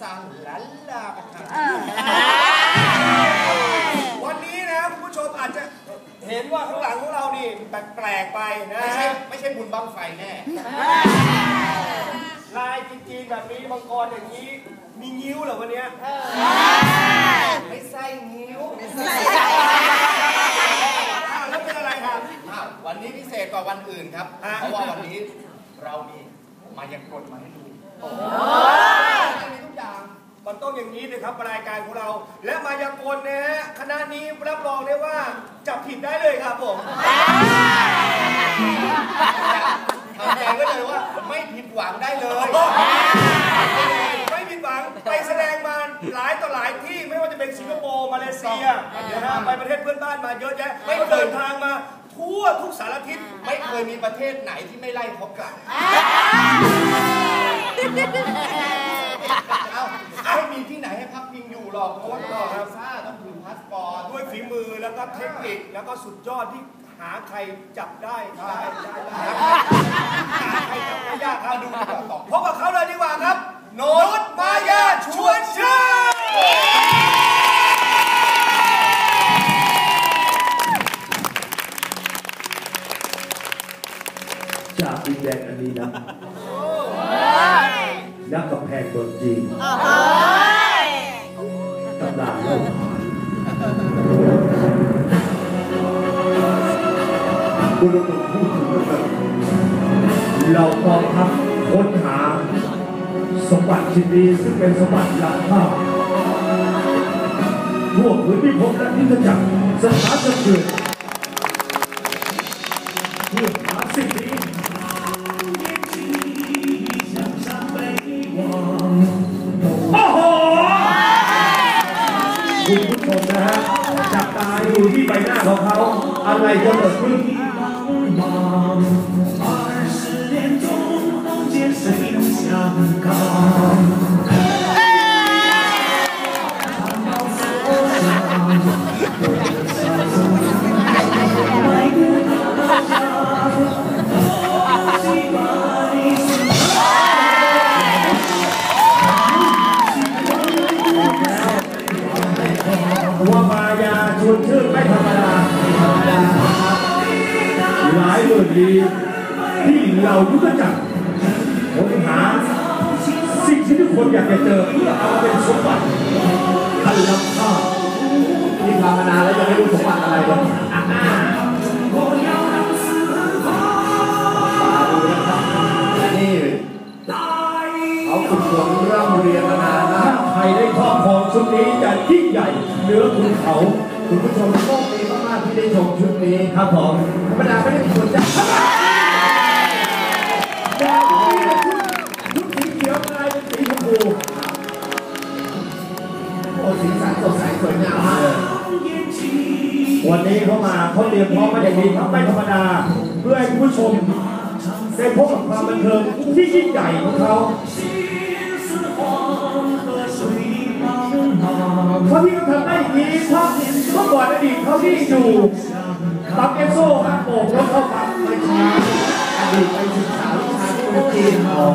สาวลันลากันครับวันนี้นะคุณผู้ชมอาจจะเห็นว่าข้างหลังของเรานี่แปลกๆไปนะไม่ใช่ไม่ใช่บุญบังไฟแน่ลายจีนๆแบบนี้มังกรอย่างนี้ มีนิ้วเหรอวันเนี้ยไม่ใส่นิ้วอ้าวแล้วเป็นอะไรครับอ้าววันนี้พิเศษกว่าวันอื่นครับฮะเพราะว่าวันนี้เรามีมายากลมาให้ดูมีทุกอย่าง มันต้องอย่างนี้เลยครับรายการของเรา และมายากลนะฮะคณะนี้รับรองได้ว่าจับผิดได้เลยครับผมทำใจไว้เลยว่าไม่ผิดหวังได้เลย ไม่ผิดหวังไปแสดงมาหลายต่อหลายที่ไม่ว่าจะเป็นสิงคโปร์มาเลเซียนะฮะไปประเทศเพื่อนบ้านมาเยอะแยะไม่เดินทางมาทั่วทุกสารทิศไม่เคยมีประเทศไหนที่ไม่ไล่เขากลับเอ้า ไม่มีที่ไหนให้พักพิงอยู่หรอกเพราะว่าต้องวีซ่าต้องถือพาสปอร์ตด้วยฝีมือแล้วก็เทคนิคแล้วก็สุดยอดที่หาใครจับได้ได้ได้ได้หาใครจับได้ยากครับดูดีกว่าต่อพบกับเขาเลยดีกว่าครับ โนตมายาชวนชื่นจากดินแดนอันนี้นะนักกับแพงเมืองจีน ตำนานเล่าขานบุรุษพูดถึงเรื่องเรากองทัพค้นหา สมบัติชิ้นนี้ซึ่งเป็นสมบัติล้ำค่าทั่วพื้นพิภพและทิจักรสถานสะเทือน 然后安慰着的你。二十年中梦见谁的香港？Hoa Ba Gia chuồn chưa cách นดีที่เรายุทธจักรค้นหาสิ่งที่ทุกคนอยากจะเจอเพื่อเอาเป็นสมบัติอันล้ำค่าที่ทำมานานแล้วยังไม่รู้สมบัติอะไรเลยอะนี่เขาฝึกฝนเรื่องเรียนมานานนะใครได้ครอบครองชุดนี้จะยิ่งใหญ่เหนือคุณเขาคุณผู้ชมโชคดีมากๆที่ได้ ชมชุดนี้ครับผมธรรมดาไม่ได้มีคนจ้างแต่ที่ชุดชุดสีเขียวกลายเป็นสีชมพูโอ้สีสันสดใสสวยงามมากเลยวันนี้เขามาเขาเตรียมพร้อมมาอย่างดีครับไม่ธรรมดาเพื่อให้คุณผู้ชมได้พบกับความบันเทิงที่ยิ่งใหญ่ของเขา เพราะที่เขาทำได้อย่างนี้เพราะเมื่อก่อนอดีตเขาที่อยู่ตับเอโซ่ข้างโป่งแล้วเขาฟังไปช้าอดีตไปศึกษาวิชาที่เป็นจีนของ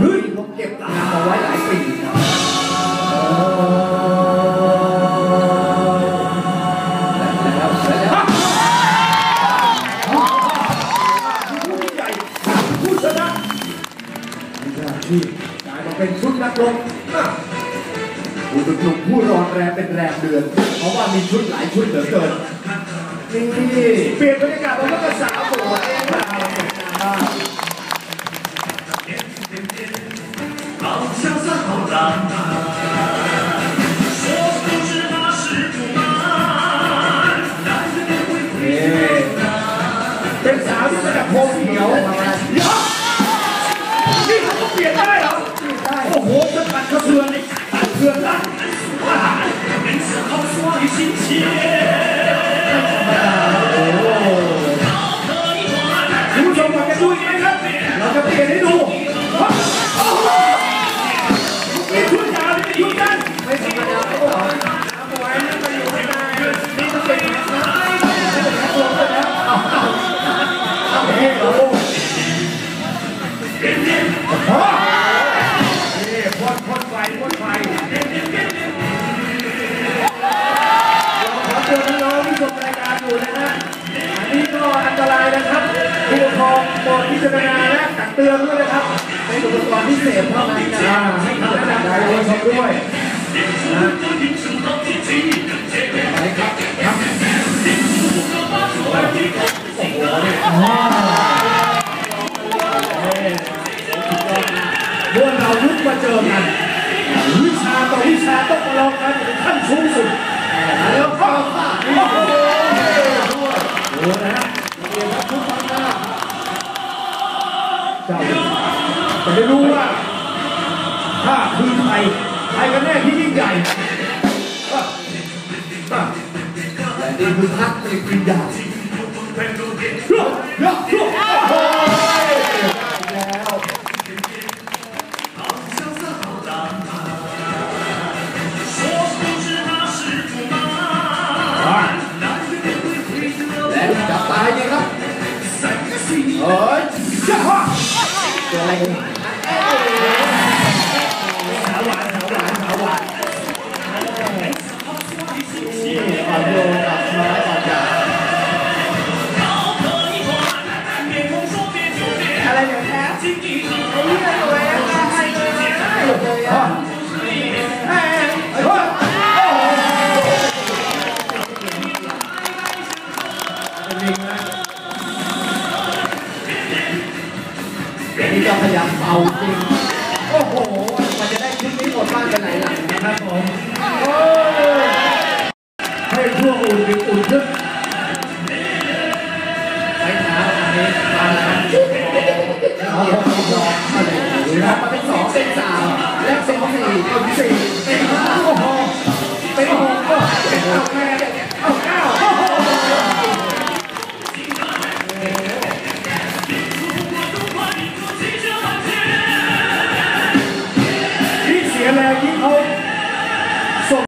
เฮ้ยผมเก็บงานเอาไว้หลายปีครับที่กลายเป็นชุดนักรบผู้ดุกลุกผู้รอนแรงเป็นแรงเดือน เพราะว่ามีชุดหลายชุดเหลือเกินนี่เปลี่ยนบรรยากาศมาเมื่อสาวสวยครับ 今天 ณาและตักเตือนด้วยนะครับเป็นอุปกรณ์พิเศษเท่านั้นนะครัให้ทำได้ใจเวชด้วยนะไปครับครับโอ้โห จ้าจะได้รู้ว่าถ้าคือใครใครกันแน่ที่ยิ่งใหญ่แต่นี่คือทักในปริญญา Danke.